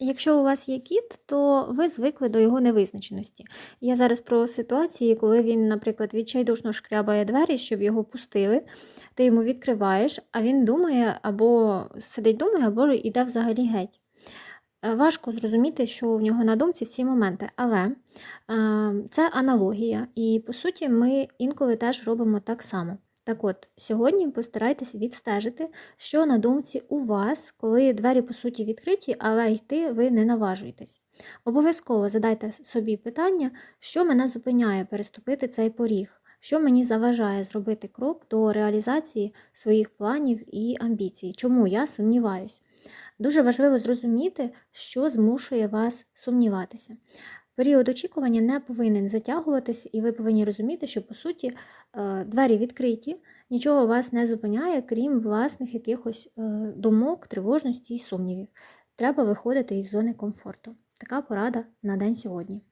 Якщо у вас є кіт, то ви звикли до його невизначеності. Я зараз про ситуації, коли він, наприклад, відчайдушно шкрябає двері, щоб його пустили. Ти йому відкриваєш, а він думає або сидить думає, або йде взагалі геть. Е, Важко зрозуміти, що в нього на думці в ці моменти, але е, це аналогія, і по суті, ми інколи теж робимо так само. Так от, сьогодні постарайтесь відстежити, що на думці у вас, коли двері по суті відкриті, але йти ви не наважуєтесь. Обов'язково задайте собі питання, що мене зупиняє переступити цей поріг, що мені заважає зробити крок до реалізації своїх планів і амбіцій, чому я сумніваюсь. Дуже важливо зрозуміти, що змушує вас сумніватися. Період очікування не повинен затягуватись, і ви повинні розуміти, що по суті е, двері відкриті, нічого вас не зупиняє, крім власних якихось е, думок, тривожності і сумнівів. Треба виходити із зони комфорту. Така порада на день сьогодні.